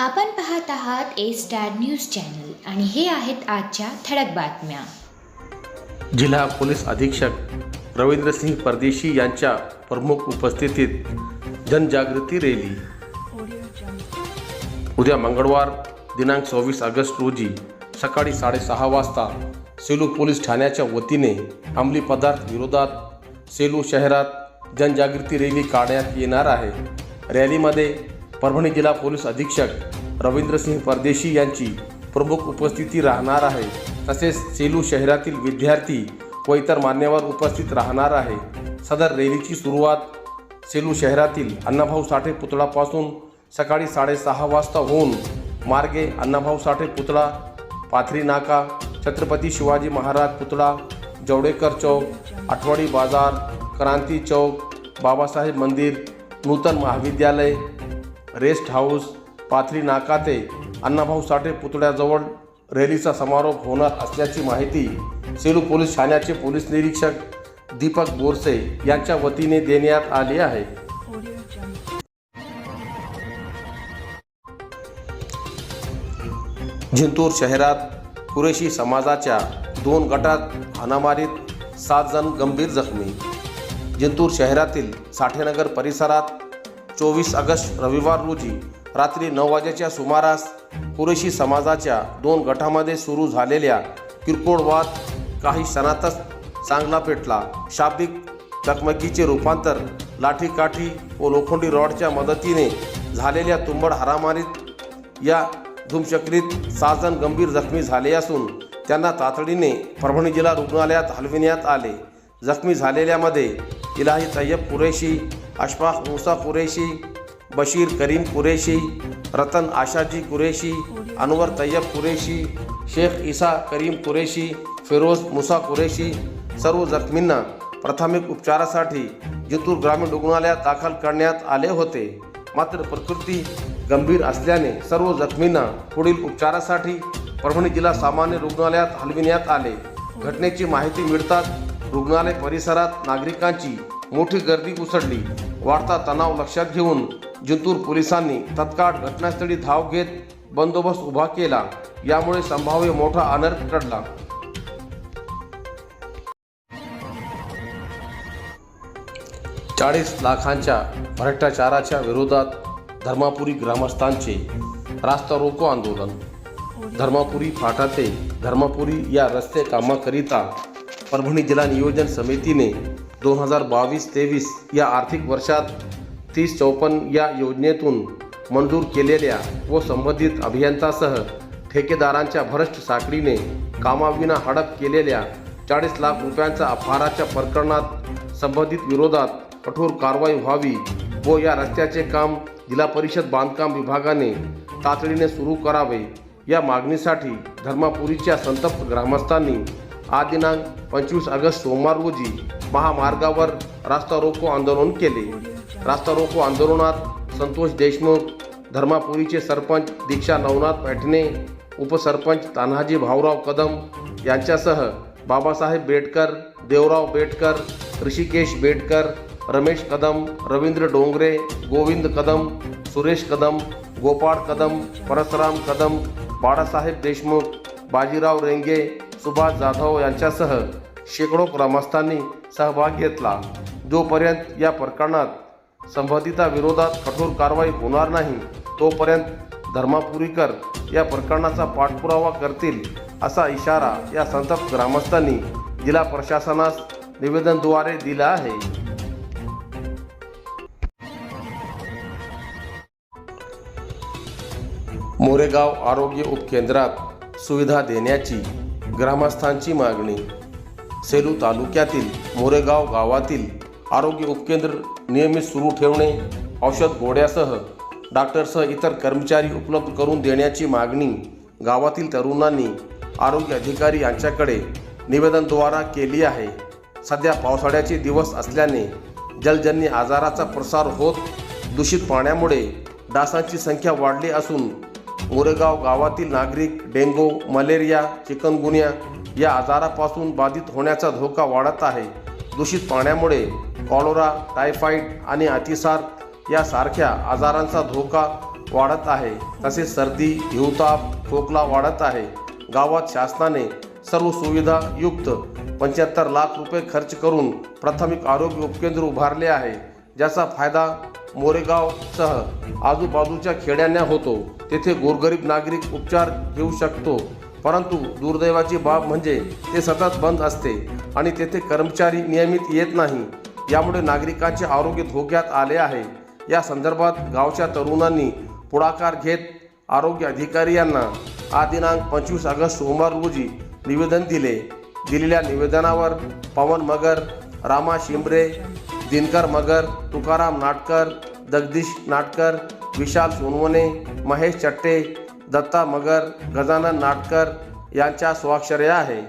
आपण पाहत आहात ए स्टार न्यूज चॅनल आणि हे आहेत आजच्या ठळक बातम्या. जिल्हा पोलीस अधीक्षक रवींद्रसिंग परदेशी यांच्या प्रमुख उपस्थितीत जनजागृती रॅली. उद्या मंगळवार दिनांक सव्वीस ऑगस्ट रोजी सकाळी साडेसहा वाजता सेलू पोलीस ठाण्याच्या वतीने अंमली पदार्थ विरोधात सेलू शहरात जनजागृती रॅली काढण्यात येणार आहे. रॅलीमध्ये परभणी जिल्हा पोलीस अधीक्षक रवींद्रसिंह परदेशी यांची प्रमुख उपस्थिती राहणार आहे. तसेच सेलू शहरातील विद्यार्थी व इतर मान्यवर उपस्थित राहणार आहे. सदर रॅलीची सुरुवात सेलू शहरातील अण्णाभाऊ साठे पुतळापासून सकाळी साडेसहा वाजता होऊन मार्गे अण्णाभाऊ साठे पुतळा पाथरी नाका छत्रपती शिवाजी महाराज पुतळा जवडेकर चौक आठवडी बाजार क्रांती चौक बाबासाहेब मंदिर नूतन महाविद्यालय रेस्ट हाऊस पाथरी नाका ते अण्णाभाऊ साठे पुतळ्याजवळ रॅलीचा समारोप होणार असल्याची माहिती सेलू पोलीस ठाण्याचे पोलीस निरीक्षक दीपक बोरसे यांच्या वतीने देण्यात आली आहे. जिंतूर शहरात कुरेशी समाजाच्या दोन गटात हाणामारीत सात जण गंभीर जखमी. जिंतूर शहरातील साठेनगर परिसरात चोवीस ऑगस्ट रविवार रोजी रात्री नऊ वाजेच्या सुमारास कुरेशी समाजाच्या दोन गटामध्ये सुरू झालेल्या किरकोळ वाद काही क्षणातच चांगला पेटला. शाब्दिक चकमकीचे रूपांतर लाठीकाठी व लोखंडी रॉडच्या मदतीने झालेल्या तुंबड हारामारीत या धुमचक्रीत सहा जण गंभीर जखमी झाले असून त्यांना तातडीने परभणी जिल्हा रुग्णालयात हलविण्यात आले. जखमी झालेल्यामध्ये इलाही तय्यब कुरेशी अशफाक मुसा कुरेशी बशीर करीम कुरेशी रतन आशाजी कुरेशी अनवर तय्यब कुरेशी शेख ईसा करीम कुरेशी फिरोज मुसा कुरेशी सर्व जखमींना प्राथमिक उपचारासाठी जितूर ग्रामीण रुग्णालयात दाखल करण्यात आले होते. मात्र प्रकृती गंभीर असल्याने सर्व जखमींना पुढील उपचारासाठी परभणी जिल्हा सामान्य रुग्णालयात हलविण्यात आले. घटनेची माहिती मिळताच रुग्णालय परिसरात नागरिकांची मोठी गर्दी उसळली. वाढता तणाव लक्षात घेऊन जिंतूर पोलिसांनी तत्काळ घटनास्थळी धाव घेत बंदोबस्त उभा केला. यामुळे संभाव्य मोठा अनर्थ टळला. चाळीस लाखांच्या भ्रष्टाचाराच्या विरोधात धर्मापुरी ग्रामस्थांचे रास्ता रोको आंदोलन. धर्मापुरी फाटा ते धर्मापुरी या रस्ते कामाकरिता परभणी जिल्हा नियोजन समितीने दोन हजार बावीस तेवीस या आर्थिक वर्षात तीस चौपन्न या योजनेतून मंजूर केलेल्या व संबंधित अभियंतासह ठेकेदारांच्या भ्रष्ट साखळीने कामाविना हडप केलेल्या चाळीस लाख रुपयांच्या अपहाराच्या प्रकरणात संबंधित विरोधात कठोर कारवाई व्हावी व या रस्त्याचे काम जिल्हा परिषद बांधकाम विभागाने तातडीने सुरू करावे या मागणीसाठी धर्मापुरीच्या संतप्त ग्रामस्थांनी आज दिनांक पंचवीस ऑगस्ट सोमवार रोजी महामार्गावर रास्ता रोको आंदोलन केले. रास्ता रोको आंदोलनात संतोष देशमुख धर्मापुरीचे सरपंच दीक्षा नवनाथ पैठणे उपसरपंच तान्हाजी भाऊराव कदम यांच्यासह बाबासाहेब बेटकर देवराव बेटकर ऋषिकेश बेटकर रमेश कदम रवींद्र डोंगरे गोविंद कदम सुरेश कदम गोपाळ कदम परसराम कदम बाळासाहेब देशमुख बाजीराव रेंगे सुभाष जाधव यांच्यासह शेकडो ग्रामस्थांनी सहभाग घेतला. जोपर्यंत या प्रकरणात संबंधिताविरोधात कठोर कारवाई होणार नाही तोपर्यंत धर्मापुरीकर या प्रकरणाचा पाठपुरावा करतील असा इशारा या संतप्त ग्रामस्थांनी जिल्हा प्रशासनास निवेदनद्वारे दिला आहे. मोरेगाव आरोग्य उपकेंद्रात सुविधा देण्याची ग्रामस्थांची मागणी. सेलू तालुक्यातील मोरेगाव गावातील आरोग्य उपकेंद्र नियमित सुरू ठेवणे औषध गोड्यासह डॉक्टरसह इतर कर्मचारी उपलब्ध करून देण्याची मागणी गावातील तरुणांनी आरोग्य अधिकारी यांच्याकडे निवेदनद्वारा केली आहे. सध्या पावसाळ्याचे दिवस असल्याने जलजन्य आजाराचा प्रसार होत दूषित पाण्यामुळे डासांची संख्या वाढली असून गोरेगाव गावातील नागरिक डेंगू मलेरिया चिकनगुन्या या आजारापासून बाधित होण्याचा धोका वाढत आहे. दूषित पाण्यामुळे कॉलोरा टायफॉईड आणि अतिसार यासारख्या आजारांचा धोका वाढत आहे. तसेच सर्दी हिवताप खोकला वाढत आहे. गावात शासनाने सर्व सुविधा युक्त पंच्याहत्तर लाख रुपये खर्च करून प्राथमिक आरोग्य उपकेंद्र उभारले आहे. ज्याचा फायदा मोरेगावसह आजूबाजूच्या खेड्यांना होतो. तेथे गोरगरीब नागरिक उपचार घेऊ शकतो. परंतु दुर्दैवाची बाब म्हणजे ते सतत बंद असते आणि तेथे कर्मचारी नियमित येत नाही. यामुळे नागरिकांचे आरोग्य धोक्यात आले आहे. या संदर्भात गावच्या तरुणांनी पुढाकार घेत आरोग्य अधिकारी यांना आज दिनांक पंचवीस ऑगस्ट सोमवार रोजी निवेदन दिले. दिलेल्या निवेदनावर पवन मगर रामा शिंबरे दिनकर मगर तुकाराम नाटकर जगदीश नाटकर विशाल सोनवणे महेश चट्टे दत्ता मगर गजानन नाटकर यांच्या स्वाक्षर्या आहे.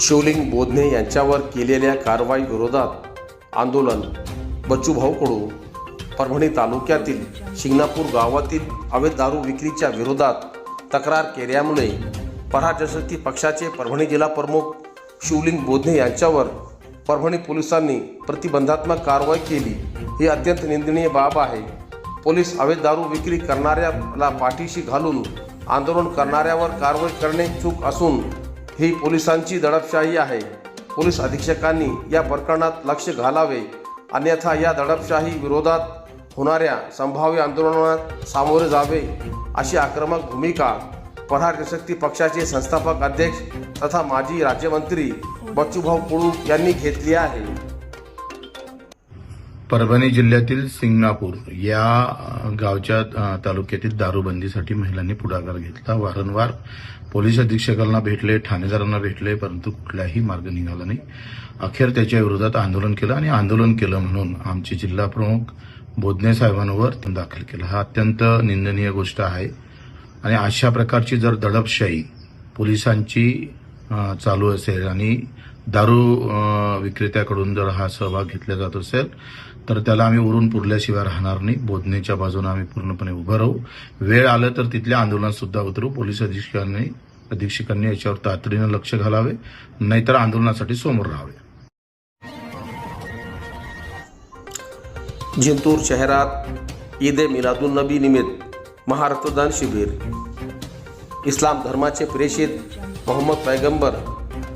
शिवलिंग बोधने यांच्यावर केलेल्या कारवाई विरोधात आंदोलन. बच्चूभाऊ कडू परभणी तालुक्यातील शिंगणापूर गावातील अवैध दारू विक्रीच्या विरोधात तक्रार केल्यामुळे पराजशक्ती पक्षाचे परभणी जिल्हा प्रमुख शिवलिंग बोधने यांच्यावर परभणी पोलिसांनी प्रतिबंधात्मक कारवाई केली. ही अत्यंत निंदनीय बाब आहे. पोलीस अवैध दारू विक्री करणाऱ्याला पाठीशी घालून आंदोलन करणाऱ्यावर कारवाई करणे चूक असून ही पोलिसांची दडपशाही आहे. पोलीस अधीक्षकांनी या प्रकरणात लक्ष घालावे. अन्यथा या दडपशाही विरोधात होणाऱ्या संभाव्य आंदोलनात सामोरे जावे अशी आक्रमक भूमिका पन्हाळ जनशक्ती पक्षाचे संस्थापक अध्यक्ष तथा माजी राज्यमंत्री बच्चूभाऊ कुळू यांनी घेतली आहे. परभणी जिल्ह्यातील सिंगणापूर या गावच्या तालुक्यातील दारूबंदीसाठी महिलांनी पुढाकार घेतला. वारंवार पोलीस अधीक्षकांना भेटले ठाणेदारांना भेटले परंतु कुठलाही मार्ग निघाला नाही. अखेर त्याच्या विरोधात आंदोलन केलं आणि आंदोलन केलं म्हणून आमचे जिल्हा प्रमुख बोधने साहेबांवर दाखल केला. हा अत्यंत निंदनीय गोष्ट आहे. आणि अशा प्रकारची जर दडपशाही पोलिसांची चालू असेल आणि दारू विक्रेत्याकडून जर हा सहभाग घेतला जात असेल तर त्याला आम्ही उरून पुरल्याशिवाय राहणार नाही. बोधनेच्या बाजूने आम्ही पूर्णपणे उभं राहू. वेळ आलं तर तिथल्या आंदोलनात सुद्धा उतरू. पोलीस अधीक्षकांनी अधीक्षकांनी याच्यावर तातडीनं लक्ष घालावे नाहीतर आंदोलनासाठी समोर राहावे. जिंतूर शहरात ईद ए मिलादुन्नबी निमित्त महारक्तदान शिबिर. इस्लाम धर्माचे प्रेषित मोहम्मद पैगंबर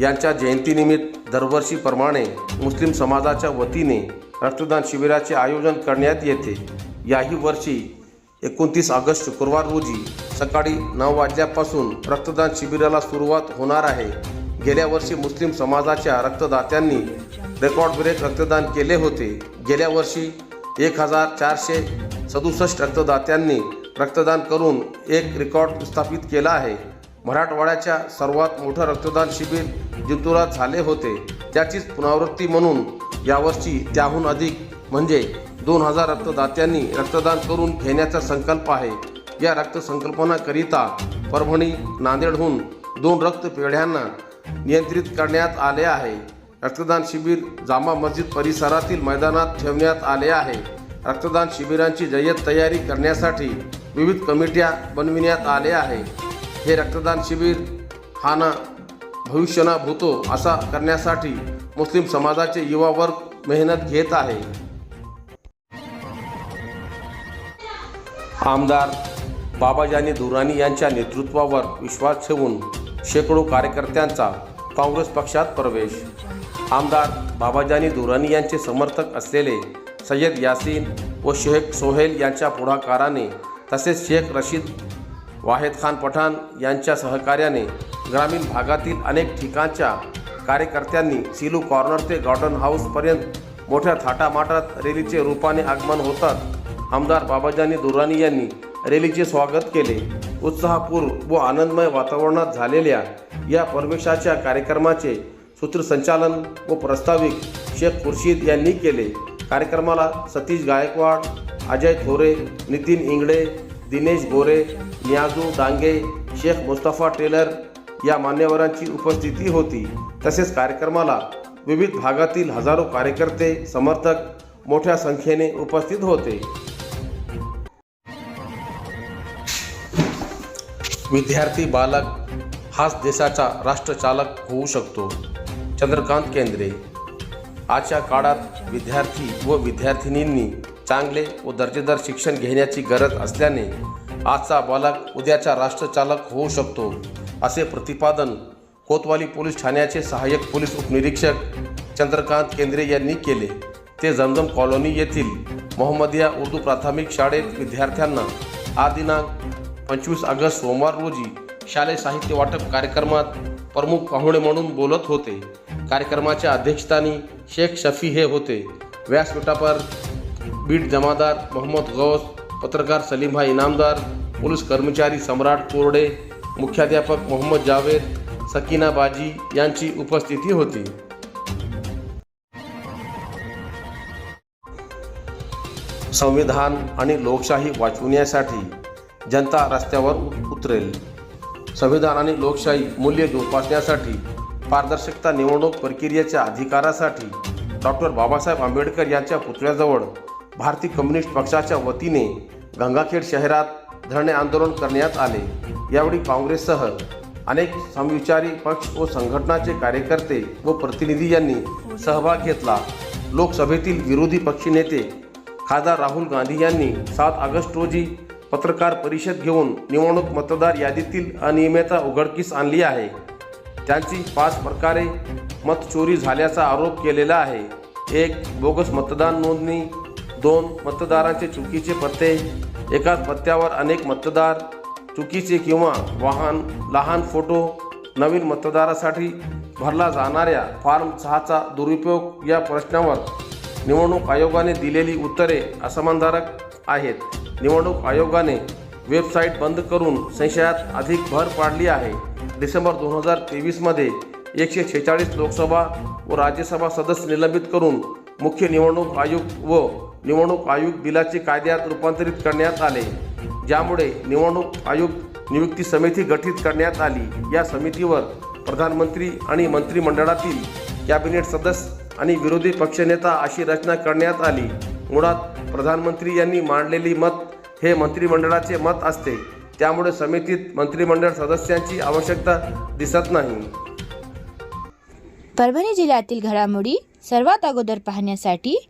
यांच्या जयंतीनिमित्त दरवर्षीप्रमाणे मुस्लिम समाजाच्या वतीने रक्तदान शिबिराचे आयोजन करण्यात येते. याही वर्षी एकोणतीस ऑगस्ट शुक्रवार रोजी सकाळी नऊ वाजल्यापासून रक्तदान शिबिराला सुरुवात होणार आहे. गेल्या वर्षी मुस्लिम समाजाच्या रक्तदात्यांनी रेकॉर्ड ब्रेक रक्तदान केले होते. गेल्या वर्षी एक हजार चारशे सदुसष्ट रक्तदात्यांनी रक्तदान करून एक रेकॉर्ड स्थापित केला आहे. मराठवाड्याच्या सर्वात मोठं रक्तदान शिबिर जिंतुरात झाले होते. त्याचीच पुनरावृत्ती म्हणून यावर्षी त्याहून अधिक म्हणजे दोन हजार रक्तदात्यांनी रक्तदान करून घेण्याचा संकल्प आहे. या रक्त संकल्पनाकरिता परभणी नांदेडहून दोन रक्तपेढ्यांना नियंत्रित करण्यात आले आहे. रक्तदान शिबिर जामा मस्जिद परिसरातील मैदानात ठेवण्यात आले आहे. रक्तदान शिबिरांची जय्यत तयारी करण्यासाठी विविध कमिट्या बनविण्यात आले आहे. हे रक्तदान शिबिर हा ना भविष्यना भूतो असा करण्यासाठी मुस्लिम समाजाचे युवा वर्ग मेहनत घेत आहे. आमदार बाबाजानी दुरानी यांच्या नेतृत्वावर विश्वास ठेवून शेकडो कार्यकर्त्यांचा काँग्रेस पक्षात प्रवेश. आमदार बाबाजानी दुरानी यांचे समर्थक असलेले सय्यद यासीन व शेख सोहेल यांच्या पुढाकाराने तसेच शेख रशीद वाहेद खान पठाण यांच्या सहकार्याने ग्रामीण भागातील अनेक ठिकाणच्या कार्यकर्त्यांनी सिलू कॉर्नर ते गार्डन हाऊसपर्यंत मोठ्या थाटामाटात रॅलीचे रूपाने आगमन होतात. आमदार बाबाजानी दुरानी यांनी रॅलीचे स्वागत केले. उत्साहपूर व आनंदमय वातावरणात झालेल्या या परमेशाच्या कार्यक्रमाचे सूत्रसंचालन व प्रस्ताविक शेख खुर्शीद यांनी केले. कार्यक्रमाला सतीश गायकवाड अजय थोरे नितीन इंगडे दिनेश गोरे नियाजू डांगे शेख मुस्तफा टेलर या मान्यवरांची उपस्थिती होती. तसेच कार्यक्रमाला विविध भागातील हजारो कार्यकर्ते समर्थक मोठ्या संख्येने उपस्थित होते. विद्यार्थी बालक हाच देशाचा राष्ट्रचालक होऊ शकतो. चंद्रकांत केंद्रे. आजच्या काळात विद्यार्थी व विद्यार्थिनींनी चांगले व दर्जेदार शिक्षण घेण्याची गरज असल्याने आजचा बालक उद्याचा राष्ट्रचालक होऊ शकतो असे प्रतिपादन कोतवाली पोलीस ठाण्याचे सहाय्यक पोलीस उपनिरीक्षक चंद्रकांत केंद्रे यांनी केले. ते जमजम कॉलनी येथील मोहम्मदिया उर्दू प्राथमिक शाळेत विद्यार्थ्यांना आज दिनांक पंचवीस ऑगस्ट सोमवार रोजी शालेय साहित्य वाटप कार्यक्रमात प्रमुख पाहुणे म्हणून बोलत होते. कार्यक्रमाच्या अध्यक्षस्थानी शेख शफी हे होते. व्यासपीठावर बीट जमादार मोहम्मद गौस पत्रकार सलीमभाई इनामदार पोलीस कर्मचारी सम्राट कोरडे मुख्याध्यापक मोहम्मद जावेद सकीना बाजी यांची उपस्थिती होती. संविधान आणि लोकशाही वाचवण्यासाठी जनता रस्त्यावर उतरेल. संविधान आणि लोकशाही मूल्य जोपासण्यासाठी पारदर्शकता निवडणूक प्रक्रियेच्या अधिकारासाठी डॉक्टर बाबासाहेब आंबेडकर यांच्या पुतळ्याजवळ भारतीय कम्युनिस्ट पक्षाच्या वतीने गंगाखेड शहरात धरणे आंदोलन करण्यात आले. यावेळी काँग्रेससह अनेक समविचारी पक्ष व संघटनाचे कार्यकर्ते व प्रतिनिधी यांनी सहभाग घेतला. लोकसभेतील विरोधी पक्षनेते खासदार राहुल गांधी यांनी सात ऑगस्ट रोजी पत्रकार परिषद घेऊन निवडणूक मतदार यादीतील अनियमितता उघडकीस आणली आहे. त्यांची पाच प्रकारे मतचोरी झाल्याचा आरोप केलेला आहे. एक बोगस मतदान नोंदणी दोन मतदारांचे चुकीचे पत्ते एकाच पत्त्यावर अनेक मतदार चुकीचे किंवा वाहन लहान फोटो नवीन मतदारासाठी भरला जाणाऱ्या फॉर्म सहाचा दुरुपयोग या प्रश्नावर निवडणूक आयोगाने दिलेली उत्तरे असमानधारक आहेत. निवडणूक आयोगाने वेबसाईट बंद करून संशयात अधिक भर पाडली आहे. डिसेंबर दोन हजार तेवीसमध्ये एकशे छेचाळीस लोकसभा व राज्यसभा सदस्य निलंबित करून मुख्य निवडणूक आयोग व निवडणूक आयोग बिलाचे कायद्यात रूपांतरित करण्यात आले. ज्यामुळे निवडणूक आयोग नियुक्ती समिती गठीत करण्यात आली. या समितीवर प्रधानमंत्री आणि मंत्रिमंडळातील कॅबिनेट सदस्य आणि विरोधी पक्षनेता अशी रचना करण्यात आली. मुळात प्रधानमंत्री यांनी मांडलेली मत हे मंत्रिमंडळाचे मत असते. त्यामुळे समितीत मंत्रिमंडळ सदस्यांची आवश्यकता दिसत नाही. परभणी जिल्ह्यातील घडामोडी सर्वात अगोदर पाहण्यासाठी